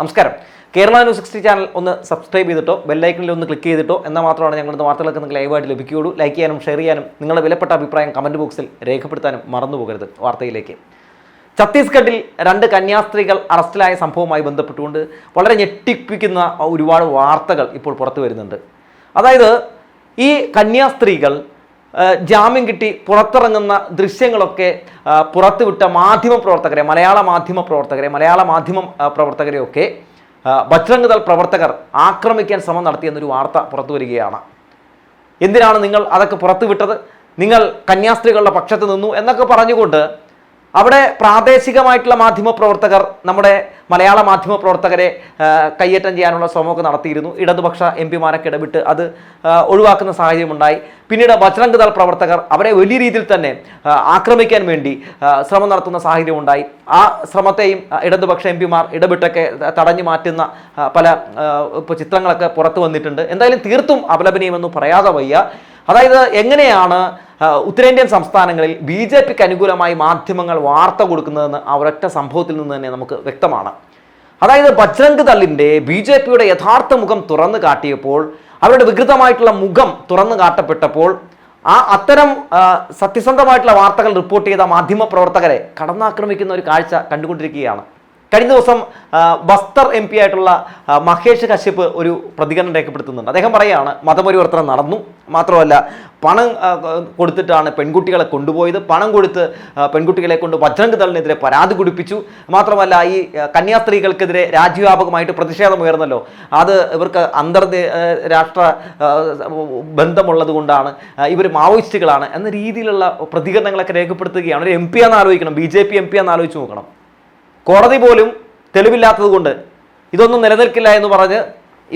നമസ്കാരം. Kerala news sixty channel ഒന്ന് subscribe ചെയ്തിട്ടോ ബെല്ലൈക്കണിൽ ഒന്ന് ക്ലിക്ക് ചെയ്തിട്ടോ എന്നാൽ മാത്രമാണ് ഞങ്ങളുടെ വാർത്തകളൊക്കെ നിങ്ങൾക്ക് ലൈവായിട്ട് ലഭിക്കുകയുള്ളൂ. ലൈക്ക് ചെയ്യാനും ഷെയർ ചെയ്യാനും നിങ്ങളുടെ വിലപ്പെട്ട അഭിപ്രായം കമന്റ് ബോക്സിൽ രേഖപ്പെടുത്താനും മറന്നുപോകരുത് വാർത്തയിലേക്ക്. ഛത്തീസ്ഗഡിൽ രണ്ട് കന്യാസ്ത്രീകൾ അറസ്റ്റിലായ സംഭവവുമായി ബന്ധപ്പെട്ടുകൊണ്ട് വളരെ ഞെട്ടിപ്പിക്കുന്ന ഒരുപാട് വാർത്തകൾ ഇപ്പോൾ പുറത്തു വരുന്നുണ്ട്. അതായത് ഈ കന്യാസ്ത്രീകൾ ജാമ്യം കിട്ടി പുറത്തിറങ്ങുന്ന ദൃശ്യങ്ങളൊക്കെ പുറത്തുവിട്ട മാധ്യമ പ്രവർത്തകരെ മലയാള മാധ്യമ പ്രവർത്തകരെ മലയാള മാധ്യമ പ്രവർത്തകരെയൊക്കെ ബജ്രംഗ് പ്രവർത്തകർ ആക്രമിക്കാൻ ശ്രമം നടത്തിയെന്നൊരു വാർത്ത പുറത്തു വരികയാണ്. എന്തിനാണ് നിങ്ങൾ അതൊക്കെ പുറത്തുവിട്ടത്? നിങ്ങൾ കന്യാസ്ത്രീകളുടെ പക്ഷത്ത് നിന്നു എന്നൊക്കെ പറഞ്ഞുകൊണ്ട് അവിടെ പ്രാദേശികമായിട്ടുള്ള മാധ്യമ പ്രവർത്തകർ നമ്മുടെ മലയാള മാധ്യമ പ്രവർത്തകരെ കയ്യേറ്റം ചെയ്യാനുള്ള ശ്രമമൊക്കെ നടത്തിയിരുന്നു. ഇടതുപക്ഷ എം പിമാരൊക്കെ ഇടപെട്ട് അത് ഒഴിവാക്കുന്ന സാഹചര്യമുണ്ടായി. പിന്നീട് ബജ്രംഗ് ദൾ പ്രവർത്തകർ അവരെ വലിയ രീതിയിൽ തന്നെ ആക്രമിക്കാൻ വേണ്ടി ശ്രമം നടത്തുന്ന സാഹചര്യം ഉണ്ടായി ആ ശ്രമത്തെയും ഇടതുപക്ഷ എം പിമാർ ഇടപെട്ടൊക്കെ തടഞ്ഞു മാറ്റുന്ന പല ചിത്രങ്ങളൊക്കെ പുറത്തു വന്നിട്ടുണ്ട്. എന്തായാലും തീർത്തും അപലപനീയമെന്ന് പറയാതെ വയ്യ. അതായത് എങ്ങനെയാണ് ഉത്തരേന്ത്യൻ സംസ്ഥാനങ്ങളിൽ ബി ജെ പിക്ക് അനുകൂലമായി മാധ്യമങ്ങൾ വാർത്ത കൊടുക്കുന്നതെന്ന് ആ ഒരൊറ്റ സംഭവത്തിൽ നിന്ന് തന്നെ നമുക്ക് വ്യക്തമാണ്. അതായത് ബജ്രംഗ് ദളിന്റെ ബി ജെ പിയുടെ യഥാർത്ഥ മുഖം തുറന്നു കാട്ടിയപ്പോൾ അവരുടെ വികൃതമായിട്ടുള്ള മുഖം തുറന്നു കാട്ടപ്പെട്ടപ്പോൾ ആ അത്തരം സത്യസന്ധമായിട്ടുള്ള വാർത്തകൾ റിപ്പോർട്ട് ചെയ്ത മാധ്യമ പ്രവർത്തകരെ കടന്നാക്രമിക്കുന്ന ഒരു കാഴ്ച കണ്ടുകൊണ്ടിരിക്കുകയാണ്. കഴിഞ്ഞ ദിവസം ബസ്തർ എം പി ആയിട്ടുള്ള മഹേഷ് കശ്യപ്പ് ഒരു പ്രതികരണം രേഖപ്പെടുത്തുന്നുണ്ട്. അദ്ദേഹം പറയുകയാണ് മതപരിവർത്തനം നടന്നു. മാത്രമല്ല പണം കൊടുത്തിട്ടാണ് പെൺകുട്ടികളെ കൊണ്ടുപോയത്. പണം കൊടുത്ത് പെൺകുട്ടികളെ കൊണ്ട് ബജ്രംഗ് പരാതി കുടിപ്പിച്ചു മാത്രമല്ല ഈ കന്യാസ്ത്രീകൾക്കെതിരെ രാജ്യവ്യാപകമായിട്ട് പ്രതിഷേധം ഉയർന്നല്ലോ. അത് ഇവർക്ക് അന്തർ രാഷ്ട്ര ആ, ബന്ധമുള്ളത് കൊണ്ടാണ് ഇവർ മാവോയിസ്റ്റുകളാണ് എന്ന രീതിയിലുള്ള പ്രതികരണങ്ങളൊക്കെ രേഖപ്പെടുത്തുകയാണ് ഒരു എം പി ആണെന്ന് ആലോചിക്കണം. B J P M P ആണെന്ന് ആലോചിച്ച് നോക്കണം. കോടതി പോലും തെളിവില്ലാത്തതുകൊണ്ട് ഇതൊന്നും നിലനിൽക്കില്ല എന്ന് പറഞ്ഞ്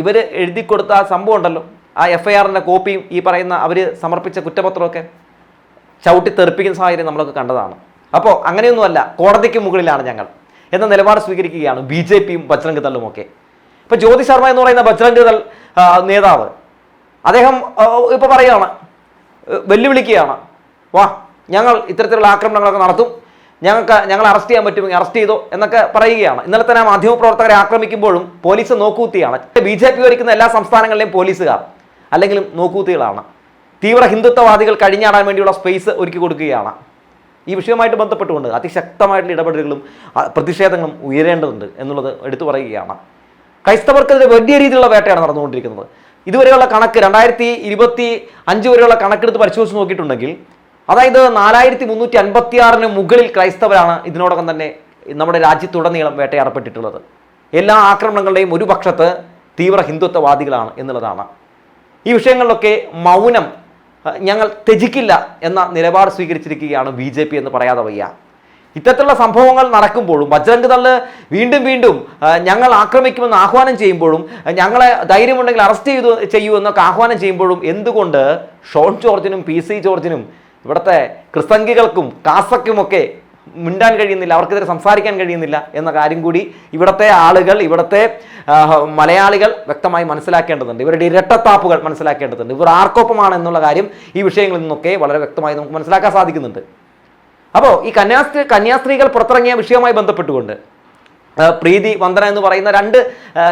ഇവർ എഴുതി കൊടുത്ത ആ സംഭവം ഉണ്ടല്ലോ. ആ എഫ് ഐ ആറിന്റെ കോപ്പിയും ഈ പറയുന്ന അവർ സമർപ്പിച്ച കുറ്റപത്രമൊക്കെ ചവിട്ടി തെറിപ്പിക്കുന്ന സാഹചര്യം നമ്മളൊക്കെ കണ്ടതാണ്. അപ്പോൾ അങ്ങനെയൊന്നുമല്ല കോടതിക്ക് മുകളിലാണ് ഞങ്ങൾ എന്ന നിലപാട് സ്വീകരിക്കുകയാണ് ബി ജെ പിയും ബജ്രംഗ് ദളും ഒക്കെ. ഇപ്പോൾ ജ്യോതി ശർമ്മ എന്ന് പറയുന്ന ബജ്രംഗ് ദൾ നേതാവ് അദ്ദേഹം ഇപ്പോൾ പറയുകയാണ് വെല്ലുവിളിക്കുകയാണ്. വാ ഞങ്ങൾ ഇത്തരത്തിലുള്ള ആക്രമണങ്ങളൊക്കെ നടത്തും. ഞങ്ങൾക്ക് ഞങ്ങൾ അറസ്റ്റ് ചെയ്യാൻ പറ്റുമെങ്കിൽ അറസ്റ്റ് ചെയ്തോ എന്നൊക്കെ പറയുകയാണ്. ഇന്നലെ തന്നെ മാധ്യമപ്രവർത്തകരെ ആക്രമിക്കുമ്പോഴും പോലീസ് നോക്കൂത്തിയാണ്. ബി ജെ പി ഭരിക്കുന്ന എല്ലാ സംസ്ഥാനങ്ങളിലെയും പോലീസുകാർ അല്ലെങ്കിലും നോക്കൂത്തികളാണ്. തീവ്ര ഹിന്ദുത്വവാദികൾ കഴിഞ്ഞാടാൻ വേണ്ടിയുള്ള സ്പേസ് ഒരുക്കി കൊടുക്കുകയാണ്. ഈ വിഷയവുമായിട്ട് ബന്ധപ്പെട്ടുകൊണ്ട് അതിശക്തമായിട്ടുള്ള ഇടപെടലുകളും പ്രതിഷേധങ്ങളും ഉയരേണ്ടതുണ്ട് എന്നുള്ളത് എടുത്തു പറയുകയാണ്. ക്രൈസ്തവർക്കെതിരെ വലിയ രീതിയിലുള്ള വേട്ടയാണ് നടന്നുകൊണ്ടിരിക്കുന്നത്. ഇതുവരെയുള്ള കണക്ക് രണ്ടായിരത്തി ഇരുപത്തി അഞ്ച് വരെയുള്ള കണക്കെടുത്ത് പരിശോധിച്ച് നോക്കിയിട്ടുണ്ടെങ്കിൽ അതായത് നാലായിരത്തി മുന്നൂറ്റി അൻപത്തി ആറിന് മുകളിൽ ക്രൈസ്തവരാണ് ഇതിനോടകം തന്നെ നമ്മുടെ രാജ്യത്തുടനീളം വേട്ടയാടപ്പെട്ടിട്ടുള്ളത്. എല്ലാ ആക്രമണങ്ങളുടെയും ഒരു പക്ഷത്ത് തീവ്ര ഹിന്ദുത്വവാദികളാണ് എന്നുള്ളതാണ്. ഈ വിഷയങ്ങളിലൊക്കെ മൗനം ഞങ്ങൾ ത്യജിക്കില്ല എന്ന നിലപാട് സ്വീകരിച്ചിരിക്കുകയാണ് ബി ജെ പി എന്ന് പറയാതെ വയ്യ. ഇത്തരത്തിലുള്ള സംഭവങ്ങൾ നടക്കുമ്പോഴും ബജ്രംഗ് ദൾ വീണ്ടും വീണ്ടും ഞങ്ങൾ ആക്രമിക്കുമെന്ന് ആഹ്വാനം ചെയ്യുമ്പോഴും ഞങ്ങളെ ധൈര്യമുണ്ടെങ്കിൽ അറസ്റ്റ് ചെയ്തു ചെയ്യൂ എന്നൊക്കെ ആഹ്വാനം ചെയ്യുമ്പോഴും എന്തുകൊണ്ട് ഷോൺ ജോർജിനും പി സി ജോർജിനും ഇവിടുത്തെ ക്രിസ്തങ്കികൾക്കും കാസക്കുമൊക്കെ മിണ്ടാൻ കഴിയുന്നില്ല അവർക്കെതിരെ സംസാരിക്കാൻ കഴിയുന്നില്ല എന്ന കാര്യം കൂടി ഇവിടുത്തെ ആളുകൾ ഇവിടുത്തെ മലയാളികൾ വ്യക്തമായി മനസ്സിലാക്കേണ്ടതുണ്ട്. ഇവരുടെ ഇരട്ടത്താപ്പുകൾ മനസ്സിലാക്കേണ്ടതുണ്ട്. ഇവർ ആർക്കൊപ്പമാണ് എന്നുള്ള കാര്യം ഈ വിഷയങ്ങളിൽ നിന്നൊക്കെ വളരെ വ്യക്തമായി നമുക്ക് മനസ്സിലാക്കാൻ സാധിക്കുന്നുണ്ട്. അപ്പോൾ ഈ കന്യാസ്ത്രീ കന്യാസ്ത്രീകൾ പുറത്തിറങ്ങിയ വിഷയവുമായി ബന്ധപ്പെട്ടുകൊണ്ട് പ്രീതി വന്ദന എന്ന് പറയുന്ന രണ്ട്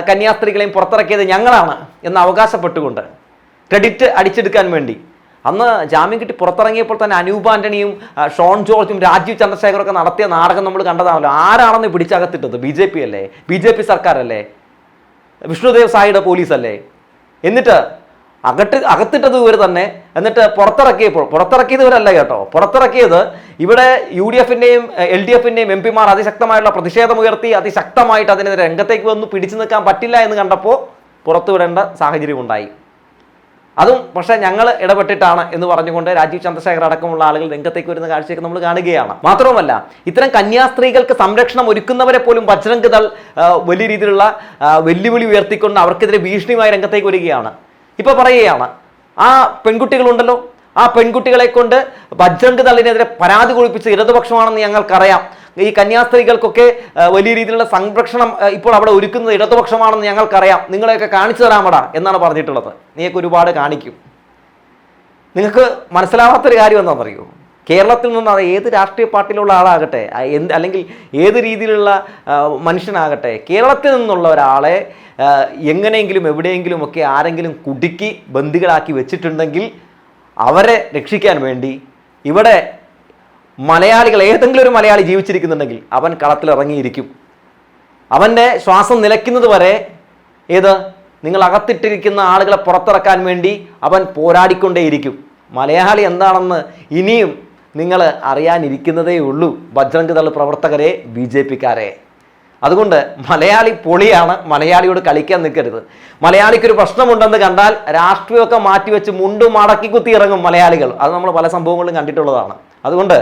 കന്യാസ്ത്രീകളെയും പുറത്തിറക്കിയത് ഞങ്ങളാണ് എന്ന് അവകാശപ്പെട്ടുകൊണ്ട് ക്രെഡിറ്റ് അടിച്ചെടുക്കാൻ വേണ്ടി അന്ന് ജാമ്യം കിട്ടി പുറത്തിറങ്ങിയപ്പോൾ തന്നെ അനൂപ് ആന്റണിയും ഷോൺ ജോർജും രാജീവ് ചന്ദ്രശേഖരൊക്കെ നടത്തിയ നാടകം നമ്മൾ കണ്ടതാണല്ലോ. ആരാണെന്ന് പിടിച്ചകത്തിട്ടത്? ബി ജെ പി അല്ലേ? ബി ജെ പി സർക്കാരല്ലേ? വിഷ്ണുദേവ് സായിയുടെ പോലീസല്ലേ? എന്നിട്ട് അകട്ട് അകത്തിട്ടത് ഇവർ തന്നെ. എന്നിട്ട് പുറത്തിറക്കിയപ്പോൾ പുറത്തിറക്കിയത് ഇവരല്ല കേട്ടോ. പുറത്തിറക്കിയത് ഇവിടെ യു ഡി എഫിന്റെയും എൽ ഡി എഫിന്റെയും എം പിമാർ അതിശക്തമായുള്ള പ്രതിഷേധമുയർത്തി അതിശക്തമായിട്ട് അതിനെതിരെ രംഗത്തേക്ക് വന്ന് പിടിച്ചു നിൽക്കാൻ പറ്റില്ല എന്ന് കണ്ടപ്പോൾ പുറത്തുവിടേണ്ട സാഹചര്യം ഉണ്ടായി അതും പക്ഷേ ഞങ്ങൾ ഇടപെട്ടിട്ടാണ് എന്ന് പറഞ്ഞുകൊണ്ട് രാജീവ് ചന്ദ്രശേഖർ അടക്കമുള്ള ആളുകൾ രംഗത്തേക്ക് വരുന്ന കാഴ്ചയൊക്കെ നമ്മൾ കാണുകയാണ്. മാത്രവുമല്ല ഇത്തരം കന്യാസ്ത്രീകൾക്ക് സംരക്ഷണം ഒരുക്കുന്നവരെ പോലും ബജ്രംഗ് ദൾ വലിയ രീതിയിലുള്ള വെല്ലുവിളി ഉയർത്തിക്കൊണ്ട് അവർക്കെതിരെ ഭീഷണിയുമായി രംഗത്തേക്ക് വരികയാണ്. ഇപ്പൊ പറയുകയാണ് ആ പെൺകുട്ടികളുണ്ടല്ലോ ആ പെൺകുട്ടികളെ കൊണ്ട് ബജ്രംഗ് ദളിനെതിരെ പരാതി കുളിപ്പിച്ച ഇടതുപക്ഷമാണെന്ന് ഞങ്ങൾക്കറിയാം. ഈ കന്യാസ്ത്രീകൾക്കൊക്കെ വലിയ രീതിയിലുള്ള സംരക്ഷണം ഇപ്പോൾ അവിടെ ഒരുക്കുന്നത് ഇടതുപക്ഷമാണെന്ന് ഞങ്ങൾക്കറിയാം. നിങ്ങളെയൊക്കെ കാണിച്ചു തരാമടാ എന്നാണ് പറഞ്ഞിട്ടുള്ളത്. നീയൊക്കെ ഒരുപാട് കാണിക്കും. നിങ്ങൾക്ക് മനസ്സിലാവാത്തൊരു കാര്യം എന്താണെന്ന് അറിയുമോ കേരളത്തിൽ നിന്ന് അത് ഏത് രാഷ്ട്രീയ പാർട്ടിയിലുള്ള ആളാകട്ടെ എന്ത് അല്ലെങ്കിൽ ഏത് രീതിയിലുള്ള മനുഷ്യനാകട്ടെ കേരളത്തിൽ നിന്നുള്ള ഒരാളെ എങ്ങനെയെങ്കിലും എവിടെയെങ്കിലും ഒക്കെ ആരെങ്കിലും കുടുക്കി ബന്ദികളാക്കി വെച്ചിട്ടുണ്ടെങ്കിൽ അവരെ രക്ഷിക്കാൻ വേണ്ടി ഇവിടെ മലയാളികൾ ഏതെങ്കിലും ഒരു മലയാളി ജീവിച്ചിരിക്കുന്നുണ്ടെങ്കിൽ അവൻ കളത്തിലിറങ്ങിയിരിക്കും. അവന്റെ ശ്വാസം നിലയ്ക്കുന്നത് വരെ ഏത്? നിങ്ങൾ അകത്തിട്ടിരിക്കുന്ന ആളുകളെ പുറത്തിറക്കാൻ വേണ്ടി അവൻ പോരാടിക്കൊണ്ടേയിരിക്കും. മലയാളി എന്താണെന്ന് ഇനിയും നിങ്ങൾ അറിയാനിരിക്കുന്നതേ ഉള്ളൂ ബജ്രംഗ് ദൾ പ്രവർത്തകരെ ബി ജെ പിക്കാരെ. അതുകൊണ്ട് മലയാളി പൊളിയാണ് മലയാളിയോട് കളിക്കാൻ നിൽക്കരുത്. മലയാളിക്കൊരു പ്രശ്നമുണ്ടെന്ന് കണ്ടാൽ രാഷ്ട്രീയമൊക്കെ മാറ്റിവെച്ച് മുണ്ടും മടക്കി കുത്തി ഇറങ്ങും മലയാളികൾ. അത് നമ്മൾ പല സംഭവങ്ങളിലും കണ്ടിട്ടുള്ളതാണ്. അതുകൊണ്ട്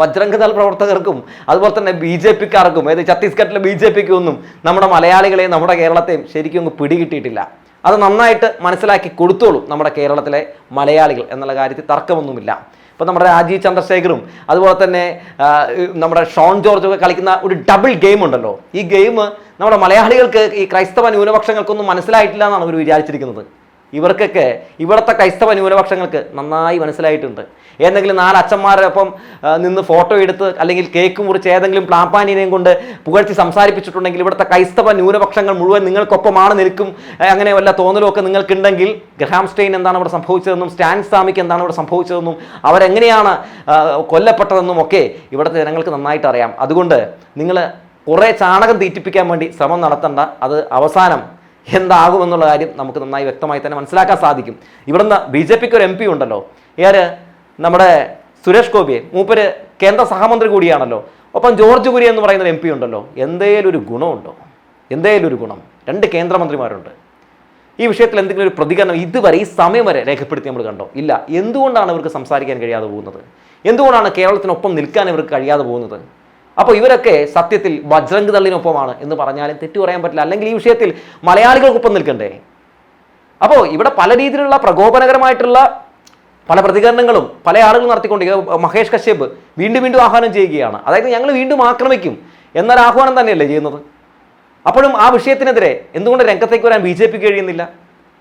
ബജ്രംഗ് ദൾ പ്രവർത്തകർക്കും അതുപോലെ തന്നെ ബി ജെ പിക്കാർക്കും ഏത് ഛത്തീസ്ഗഡിലെ ബി ജെ പിക്ക് ഒന്നും നമ്മുടെ മലയാളികളെയും നമ്മുടെ കേരളത്തെയും ശരിക്കും ഒന്ന് പിടികിട്ടിയിട്ടില്ല. അത് നന്നായിട്ട് മനസ്സിലാക്കി കൊടുത്തോളും നമ്മുടെ കേരളത്തിലെ മലയാളികൾ എന്നുള്ള കാര്യത്തിൽ തർക്കമൊന്നുമില്ല. ഇപ്പം നമ്മുടെ രാജീവ് ചന്ദ്രശേഖറും അതുപോലെ തന്നെ നമ്മുടെ ഷോൺ ജോർജ് ഒക്കെ കളിക്കുന്ന ഒരു ഡബിൾ ഗെയിം ഉണ്ടല്ലോ. ഈ ഗെയിം നമ്മുടെ മലയാളികൾക്ക് ഈ ക്രൈസ്തവ ന്യൂനപക്ഷങ്ങൾക്കൊന്നും മനസ്സിലായിട്ടില്ല എന്നാണ് അവർ വിചാരിച്ചിരിക്കുന്നത്. ഇവർക്കൊക്കെ ഇവിടുത്തെ ക്രൈസ്തവ ന്യൂനപക്ഷങ്ങൾക്ക് നന്നായി മനസ്സിലായിട്ടുണ്ട്. ഏതെങ്കിലും നാല് അച്ഛന്മാരൊപ്പം നിന്ന് ഫോട്ടോ എടുത്ത് അല്ലെങ്കിൽ കേക്ക് മുറിച്ച് ഏതെങ്കിലും പ്ലാപ്പാനിനെയും കൊണ്ട് പുകഴ്ത്തി സംസാരിപ്പിച്ചിട്ടുണ്ടെങ്കിൽ ഇവിടുത്തെ ക്രൈസ്തവ ന്യൂനപക്ഷങ്ങൾ മുഴുവൻ നിങ്ങൾക്കൊപ്പമാണ് നിൽക്കും. അങ്ങനെ വല്ല തോന്നലുമൊക്കെ നിങ്ങൾക്കുണ്ടെങ്കിൽ ഗ്രഹാം സ്റ്റെയിൻ എന്താണ് ഇവിടെ സംഭവിച്ചതെന്നും സ്റ്റാൻ സ്വാമിക്ക് എന്താണ് ഇവിടെ സംഭവിച്ചതെന്നും അവരെങ്ങനെയാണ് കൊല്ലപ്പെട്ടതെന്നും ഒക്കെ ഇവിടുത്തെ ജനങ്ങൾക്ക് നന്നായിട്ട് അറിയാം. അതുകൊണ്ട് നിങ്ങൾ കുറേ ചാണകം തീറ്റിപ്പിക്കാൻ വേണ്ടി ശ്രമം നടത്തണ്ട. അത് അവസാനം എന്താകുമെന്നുള്ള കാര്യം നമുക്ക് നന്നായി വ്യക്തമായി തന്നെ മനസ്സിലാക്കാൻ സാധിക്കും. ഇവിടുന്ന് ബി ജെ പിക്ക് ഒരു എം പി ഉണ്ടല്ലോ. ഇയാര് നമ്മുടെ സുരേഷ് ഗോപിയെ മൂപ്പര് കേന്ദ്ര സഹമന്ത്രി കൂടിയാണല്ലോ. ഒപ്പം ജോർജ് കുര്യൻ എന്ന് പറയുന്ന എം പി ഉണ്ടല്ലോ. എന്തേലും ഒരു ഗുണമുണ്ടോ? എന്തേലും ഒരു ഗുണം? രണ്ട് കേന്ദ്രമന്ത്രിമാരുണ്ട്. ഈ വിഷയത്തിൽ എന്തെങ്കിലും ഒരു പ്രതികരണം ഇതുവരെ ഈ സമയം വരെ രേഖപ്പെടുത്തി നമ്മൾ കണ്ടോ? ഇല്ല. എന്തുകൊണ്ടാണ് ഇവർക്ക് സംസാരിക്കാൻ കഴിയാതെ പോകുന്നത്? എന്തുകൊണ്ടാണ് കേരളത്തിനൊപ്പം നിൽക്കാൻ ഇവർക്ക് കഴിയാതെ പോകുന്നത്? അപ്പോൾ ഇവരൊക്കെ സത്യത്തിൽ ബജ്രംഗ് തള്ളിനൊപ്പമാണ് എന്ന് പറഞ്ഞാലും തെറ്റു പറയാൻ പറ്റില്ല. അല്ലെങ്കിൽ ഈ വിഷയത്തിൽ മലയാളികൾക്കൊപ്പം നിൽക്കണ്ടേ? അപ്പോൾ ഇവിടെ പല രീതിയിലുള്ള പ്രകോപനകരമായിട്ടുള്ള പല പ്രതികരണങ്ങളും പല ആളുകൾ നടത്തിക്കൊണ്ടിരിക്കുക മഹേഷ് കശ്യപ് വീണ്ടും വീണ്ടും ആഹ്വാനം ചെയ്യുകയാണ്. അതായത് ഞങ്ങൾ വീണ്ടും ആക്രമിക്കും എന്നൊരു ആഹ്വാനം തന്നെയല്ലേ ചെയ്യുന്നത്? അപ്പോഴും ആ വിഷയത്തിനെതിരെ എന്തുകൊണ്ട് രംഗത്തേക്ക് വരാൻ ബി ജെ പിക്ക് കഴിയുന്നില്ല?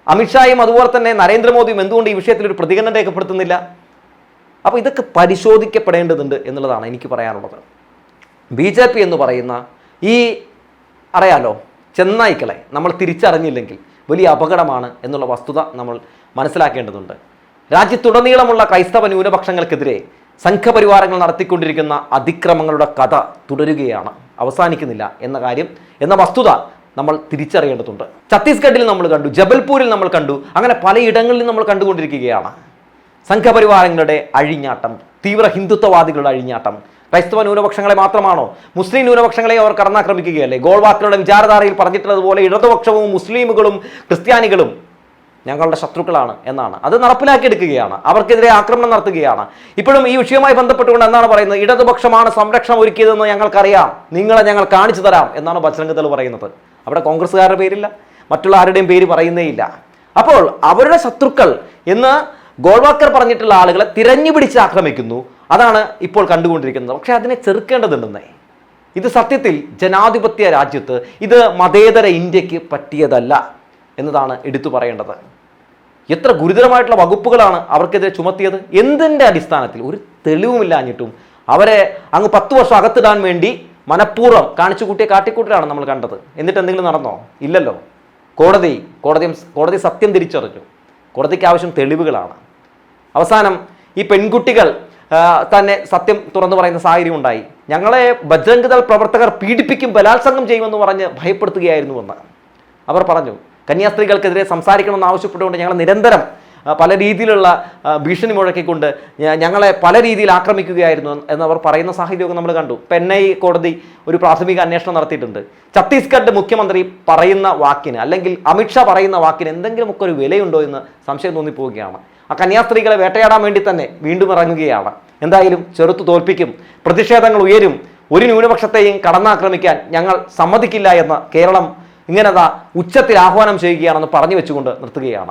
അമിത്ഷായും അതുപോലെ തന്നെ നരേന്ദ്രമോദിയും എന്തുകൊണ്ട് ഈ വിഷയത്തിൽ ഒരു പ്രതികരണം രേഖപ്പെടുത്തുന്നില്ല? അപ്പോൾ ഇതൊക്കെ പരിശോധിക്കപ്പെടേണ്ടതുണ്ട് എന്നുള്ളതാണ് എനിക്ക് പറയാനുള്ളത്. ബി ജെ പി എന്ന് പറയുന്ന ഈ അറിയാലോ ചെന്നായ്ക്കളെ നമ്മൾ തിരിച്ചറിഞ്ഞില്ലെങ്കിൽ വലിയ അപകടമാണ് എന്നുള്ള വസ്തുത നമ്മൾ മനസ്സിലാക്കേണ്ടതുണ്ട്. രാജ്യത്തുടനീളമുള്ള ക്രൈസ്തവ ന്യൂനപക്ഷങ്ങൾക്കെതിരെ സംഘപരിവാരങ്ങൾ നടത്തിക്കൊണ്ടിരിക്കുന്ന അതിക്രമങ്ങളുടെ കഥ തുടരുകയാണ്. അവസാനിക്കുന്നില്ല എന്ന കാര്യം എന്ന വസ്തുത നമ്മൾ തിരിച്ചറിയേണ്ടതുണ്ട്. ഛത്തീസ്ഗഡിൽ നമ്മൾ കണ്ടു ജബൽപൂരിൽ നമ്മൾ കണ്ടു അങ്ങനെ പലയിടങ്ങളിലും നമ്മൾ കണ്ടുകൊണ്ടിരിക്കുകയാണ്. സംഘപരിവാരങ്ങളുടെ അഴിഞ്ഞാട്ടം തീവ്ര ഹിന്ദുത്വവാദികളുടെ അഴിഞ്ഞാട്ടം ക്രൈസ്തവ ന്യൂനപക്ഷങ്ങളെ മാത്രമാണോ? മുസ്ലിം ന്യൂനപക്ഷങ്ങളെ അവർ കടന്നാക്രമിക്കുകയല്ലേ? ഗോൾവാക്കറുടെ വിചാരധാരയിൽ പറഞ്ഞിട്ടുള്ളതുപോലെ ഇടതുപക്ഷവും മുസ്ലിമുകളും ക്രിസ്ത്യാനികളും ഞങ്ങളുടെ ശത്രുക്കളാണ് എന്നാണ്. അത് നടപ്പിലാക്കിയെടുക്കുകയാണ്. അവർക്കെതിരെ ആക്രമണം നടത്തുകയാണ്. ഇപ്പോഴും ഈ വിഷയവുമായി ബന്ധപ്പെട്ടുകൊണ്ട് എന്താണ് പറയുന്നത്? ഇടതുപക്ഷമാണ് സംരക്ഷണം ഒരുക്കിയതെന്ന് ഞങ്ങൾക്കറിയാം. നിങ്ങളെ ഞങ്ങൾ കാണിച്ചു തരാം എന്നാണ് ബജ്രംഗ്ദൾ പറയുന്നത്. അവിടെ കോൺഗ്രസ്സുകാരുടെ പേരില്ല. മറ്റുള്ള ആരുടെയും പേര് പറയുന്നേയില്ല അപ്പോൾ അവരുടെ ശത്രുക്കൾ എന്ന് ഗോൾവാക്കർ പറഞ്ഞിട്ടുള്ള ആളുകളെ തിരഞ്ഞു പിടിച്ച് ആക്രമിക്കുന്നു. അതാണ് ഇപ്പോൾ കണ്ടുകൊണ്ടിരിക്കുന്നത്. പക്ഷേ അതിനെ ചെറുക്കേണ്ടതുണ്ടെന്നേ. ഇത് സത്യത്തിൽ ജനാധിപത്യ രാജ്യത്ത് ഇത് മതേതര ഇന്ത്യയ്ക്ക് പറ്റിയതല്ല എന്നതാണ് എടുത്തു പറയേണ്ടത്. എത്ര ഗുരുതരമായിട്ടുള്ള വകുപ്പുകളാണ് അവർക്കെതിരെ ചുമത്തിയത്. എന്തിന്റെ അടിസ്ഥാനത്തിൽ? ഒരു തെളിവുമില്ലാഞ്ഞിട്ടും അവരെ അങ്ങ് പത്ത് വർഷം അകത്തിടാൻ വേണ്ടി മനഃപൂർവം കാണിച്ചു കൂട്ടിയ കാട്ടിക്കൂട്ടലാണ് നമ്മൾ കണ്ടത്. എന്നിട്ട് എന്തെങ്കിലും നടന്നോ? ഇല്ലല്ലോ. കോടതി കോടതി കോടതി സത്യം തിരിച്ചറിഞ്ഞു. കോടതിക്ക് ആവശ്യം തെളിവുകളാണ്. അവസാനം ഈ പെൺകുട്ടികൾ തന്നെ സത്യം തുറന്നു പറയുന്ന സാഹചര്യം ഉണ്ടായി. ഞങ്ങളെ ബജ്രംഗ് ദൾ പ്രവർത്തകർ പീഡിപ്പിക്കും ബലാത്സംഗം ചെയ്യുമെന്ന് പറഞ്ഞ് ഭയപ്പെടുത്തുകയായിരുന്നുവെന്ന് അവർ പറഞ്ഞു കന്യാസ്ത്രീകൾക്കെതിരെ സംസാരിക്കണമെന്ന് ആവശ്യപ്പെട്ടുകൊണ്ട് ഞങ്ങൾ നിരന്തരം പല രീതിയിലുള്ള ഭീഷണി മുഴക്കിക്കൊണ്ട് ഞങ്ങളെ പല രീതിയിൽ ആക്രമിക്കുകയായിരുന്നു എന്നവർ പറയുന്ന സാഹചര്യമൊക്കെ നമ്മൾ കണ്ടു. പെന്നൈ കോടതി ഒരു പ്രാഥമിക അന്വേഷണം നടത്തിയിട്ടുണ്ട്. ഛത്തീസ്ഗഡ് മുഖ്യമന്ത്രി പറയുന്ന വാക്കിന് അല്ലെങ്കിൽ അമിത്ഷാ പറയുന്ന വാക്കിന് എന്തെങ്കിലുമൊക്കെ ഒരു വിലയുണ്ടോ എന്ന് സംശയം തോന്നിപ്പോവുകയാണ്. ആ കന്യാസ്ത്രീകളെ വേട്ടയാടാൻ വേണ്ടി തന്നെ വീണ്ടും ഇറങ്ങുകയാണ്. എന്തായാലും ചെറുത്തു തോൽപ്പിക്കും പ്രതിഷേധങ്ങൾ ഉയരും ഒരു ന്യൂനപക്ഷത്തെയും കടന്നാക്രമിക്കാൻ ഞങ്ങൾ സമ്മതിക്കില്ല എന്ന് കേരളം ഇങ്ങനെതാ ഉച്ചത്തിൽ ആഹ്വാനം ചെയ്യുകയാണെന്ന് പറഞ്ഞു വെച്ചുകൊണ്ട് നിർത്തുകയാണ്.